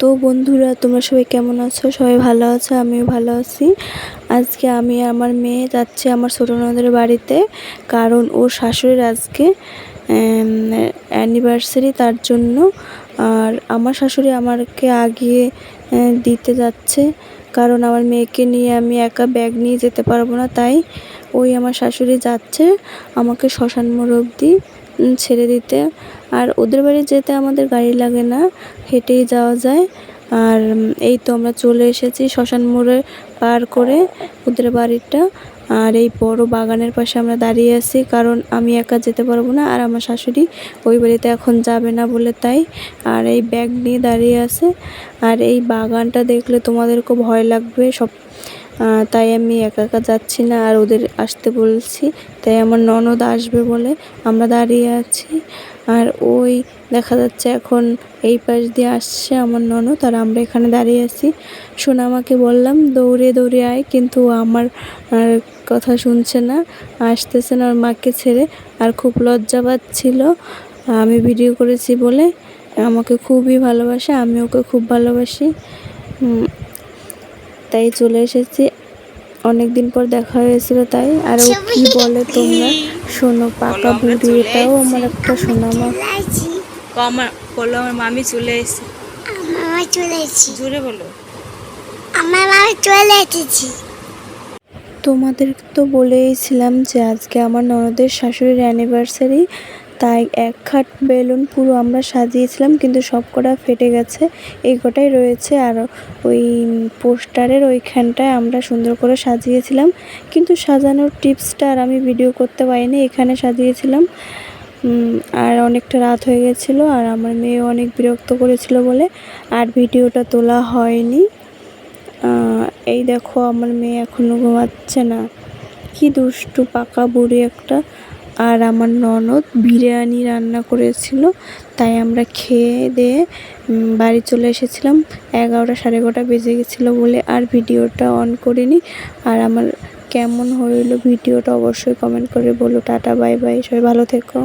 তো বন্ধুরা, তোমরা সবাই কেমন আছো? সবাই ভালো আছো? আমিও ভালো আছি। আজকে আমি আমার মেয়ে যাচ্ছে আমার ছোটো নদের বাড়িতে, কারণ ওর শাশুড়ির আজকে অ্যানিভার্সারি তার জন্য। আর আমার শাশুড়ি আমাকে আগিয়ে দিতে যাচ্ছে। কারণ আমার মেয়েকে নিয়ে আমি একা ব্যাগ নিয়ে যেতে পারব না, তাই ওই আমার শাশুড়ি যাচ্ছে আমাকে শ্মশান মোড় অবধি ছেড়ে দিতে। আর ওদের বাড়ি যেতে আমাদের গাড়ি লাগে না, হেঁটেই যাওয়া যায়। আর এই তো আমরা চলে এসেছি শ্মশান মোড়ে পার করে ওদের বাড়িটা। আর এই বড় বাগানের পাশে আমরা দাঁড়িয়ে আছি, কারণ আমি একা যেতে পারব না আর আমার শাশুড়ি ওই বাড়িতে এখন যাবে না বলে তাই। আর এই ব্যাগ নিয়ে দাঁড়িয়ে আছে। আর এই বাগানটা দেখলে তোমাদেরকেও ভয় লাগবে, সব তাই আমি একা একা যাচ্ছি না, আর ওদের আসতে বলছি। তাই আমার ননদ আসবে বলে আমরা দাঁড়িয়ে আছি। আর ওই দেখা যাচ্ছে এখন এই পাশ দিয়ে আসছে আমার ননদ, আর আমরা এখানে দাঁড়িয়ে আছি। সোনামাকে বললাম, দৌড়ে দৌড়ে আয়। কিন্তু আমার কথা শুনছে না, আসতেছে না, ওর মাকে ছেড়ে। আর খুব লজ্জা পাচ্ছিল, আমি ভিডিও করেছি বলে। আমাকে খুবই ভালোবাসে, আমি ওকে খুব ভালোবাসি। তাই চলে এসেছি। অনেক দিন পর দেখা হয়েছিল তাই। আর ও কি বলে তোমরা? শোনো পাকা বুড়ি এটাও আমার একটা সোনামা। আমার বলো আমার মামি চলে এসেছে। আমার মামা চলে এসেছি। জোরে বলো। আমার মামা চলে এসেছি। তোমাদের তো বলেইছিলাম যে আজকে আমার ননদের শাশুড়ির অ্যানিভার্সারি তাই এক খাট বেলুন পুরো আমরা সাজিয়েছিলাম, কিন্তু সব কটা ফেটে গেছে। এই কটাই রয়েছে আর ওই পোস্টারের ওইখানটায় আমরা সুন্দর করে সাজিয়েছিলাম। কিন্তু সাজানোর টিপসটা আর আমি ভিডিও করতে পারিনি, এখানে সাজিয়েছিলাম। আর অনেকটা রাত হয়ে গেছিল আর আমার মেয়ে অনেক বিরক্ত করেছিল বলে আর ভিডিওটা তোলা হয়নি। এই দেখো আমার মেয়ে এখনও ঘুমাচ্ছে না। কি দুষ্টু পাকা বুড়ি একটা। আর আমার ননদ বিরিয়ানি রান্না করেছিল, তাই আমরা খেয়ে দিয়ে বাড়ি চলে এসেছিলাম। এগারোটা সাড়ে এগারোটা বেজে গেছিল বলে আর ভিডিওটা অন করিনি। আর আমার কেমন হইল ভিডিওটা অবশ্যই কমেন্ট করে বলো। টাটা বাই বাই সবাই ভালো থেকো।